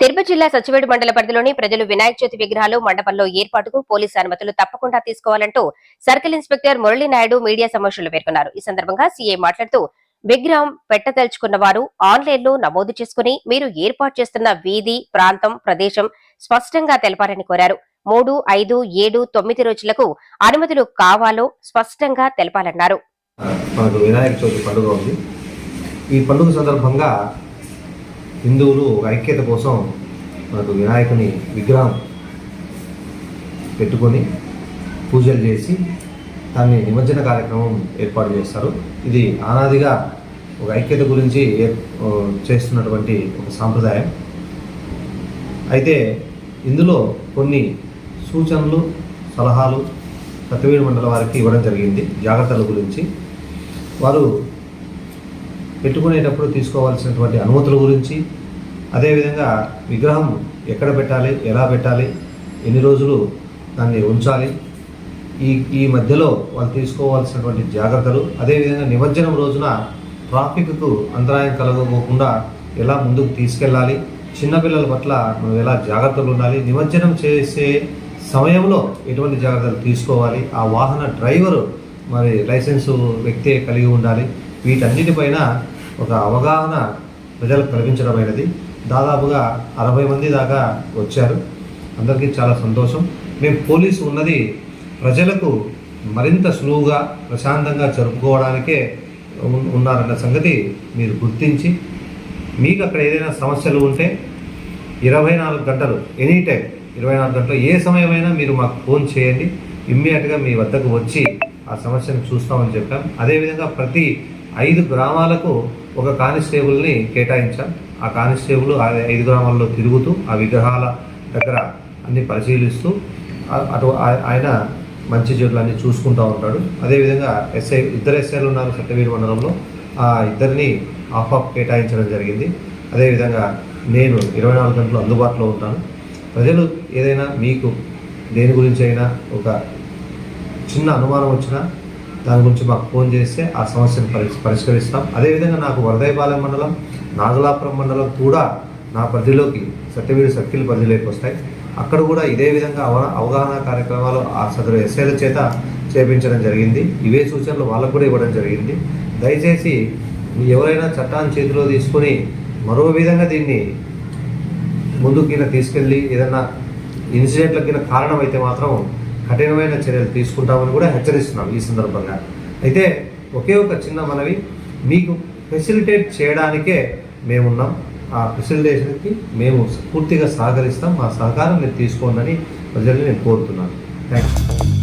తిరుపతి జిల్లా సచివేడు మండల పరిధిలోని ప్రజలు వినాయక చవితి విగ్రహాలు మండపంలో ఏర్పాటుకు పోలీసు అనుమతులు తప్పకుండా తీసుకోవాలంటూ సర్కిల్ ఇన్స్పెక్టర్ మురళీనాయుడు మీడియా సమీక్షలు పేర్కొన్నారు. ఈ సందర్భంగా సీఏ మాట్లాడుతూ విగ్రహం పెట్టదలుచుకున్న వారు ఆన్లైన్లో నమోదు చేసుకుని మీరు ఏర్పాటు చేస్తున్న వీధి ప్రాంతం ప్రదేశం స్పష్టంగా తెలపాలని కోరారు. మూడు ఐదు ఏడు తొమ్మిది రోజులకు అనుమతులు కావాలో స్పష్టంగా తెలపాలన్నారు. మనకు వినాయక చవితి పండుగ ఉంది. ఈ పండుగ సందర్భంగా హిందువులు ఒక ఐక్యత కోసం మనకు వినాయకుని విగ్రహం పెట్టుకొని పూజలు చేసి దాన్ని నిమజ్జన కార్యక్రమం ఏర్పాటు చేస్తారు. ఇది ఆనాదిగా ఒక ఐక్యత గురించి చేస్తున్నటువంటి ఒక సాంప్రదాయం. అయితే ఇందులో కొన్ని సూచనలు సలహాలు సత్యవీడు మండల వారికి ఇవ్వడం జరిగింది జాగ్రత్తల గురించి. వారు పెట్టుకునేటప్పుడు తీసుకోవాల్సినటువంటి అనుమతుల గురించి అదేవిధంగా విగ్రహం ఎక్కడ పెట్టాలి ఎలా పెట్టాలి ఎన్ని రోజులు దాన్ని ఉంచాలి ఈ ఈ మధ్యలో వాళ్ళు తీసుకోవాల్సినటువంటి జాగ్రత్తలు అదేవిధంగా నిమజ్జనం రోజున ట్రాఫిక్కు అంతరాయం కలగకోకుండా ఎలా ముందుకు తీసుకెళ్ళాలి చిన్నపిల్లల పట్ల మనం ఎలా జాగ్రత్తలు ఉండాలి నిమజ్జనం చేసే సమయంలో ఎటువంటి జాగ్రత్తలు తీసుకోవాలి ఆ వాహన డ్రైవరు మరి లైసెన్సు వ్యక్తే కలిగి ఉండాలి వీటన్నిటిపైన ఒక అవగాహన ప్రజలకు కలిగించడమైనది. దాదాపుగా అరవై మంది దాకా వచ్చారు. అందరికీ చాలా సంతోషం. మేము పోలీసు ఉన్నది ప్రజలకు మరింత సులువుగా ప్రశాంతంగా జరుపుకోవడానికే ఉన్నారన్న సంగతి మీరు గుర్తించి మీకు అక్కడ ఏదైనా సమస్యలు ఉంటే ఇరవై నాలుగు గంటలు ఎనీ టైం ఇరవై నాలుగు గంటలు ఏ సమయమైనా మీరు మాకు ఫోన్ చేయండి. ఇమ్మీడియట్గా మీ వద్దకు వచ్చి ఆ సమస్యను చూస్తామని చెప్పాం. అదేవిధంగా ప్రతి ఐదు గ్రామాలకు ఒక కానిస్టేబుల్ని కేటాయించాం. ఆ కానిస్టేబుల్ ఆ ఐదు గ్రామాల్లో తిరుగుతూ ఆ విగ్రహాల దగ్గర అన్ని పరిశీలిస్తూ అటు ఆయన మంచి చెడులు అన్ని చూసుకుంటూ ఉంటాడు. అదేవిధంగా ఎస్ఐ ఇద్దరు ఎస్ఐలు ఉన్నారు సత్యవీరు మండలంలో. ఆ ఇద్దరిని ఆఫ్ ఆఫ్ కేటాయించడం జరిగింది. అదేవిధంగా నేను ఇరవై నాలుగు గంటలు అందుబాటులో ఉంటాను. ప్రజలు ఏదైనా మీకు దేని గురించి అయినా ఒక చిన్న అనుమానం వచ్చినా దాని గురించి మాకు ఫోన్ చేస్తే ఆ సమస్యను పరి పరిష్కరిస్తాం. అదేవిధంగా నాకు వరదయపాలెం మండలం నాగలాపురం మండలం కూడా నా పరిధిలోకి సత్యవీరు సర్కిల్ పరిధిలోకి వస్తాయి. అక్కడ కూడా ఇదే విధంగా అవ అవగాహన కార్యక్రమాలు ఆ సదరు ఎస్ఐల చేత చేపించడం జరిగింది. ఇవే సూచనలు వాళ్ళకు కూడా ఇవ్వడం జరిగింది. దయచేసి ఎవరైనా చట్టాన్ని చేతిలో తీసుకొని మరో విధంగా దీన్ని ముందుకు కింద తీసుకెళ్ళి ఏదైనా ఇన్సిడెంట్లకు కింద కారణం అయితే మాత్రం కఠినమైన చర్యలు తీసుకుంటామని కూడా హెచ్చరిస్తున్నాం ఈ సందర్భంగా. అయితే ఒకే ఒక చిన్న మనవి మీకు ఫెసిలిటేట్ చేయడానికే మేమున్నాం. ఆ ఫెసిలిటేషన్కి మేము పూర్తిగా సహకరిస్తాం. మా సహకారం మీరు తీసుకోండి ప్రజల్ని నేను కోరుతున్నాను. Thank you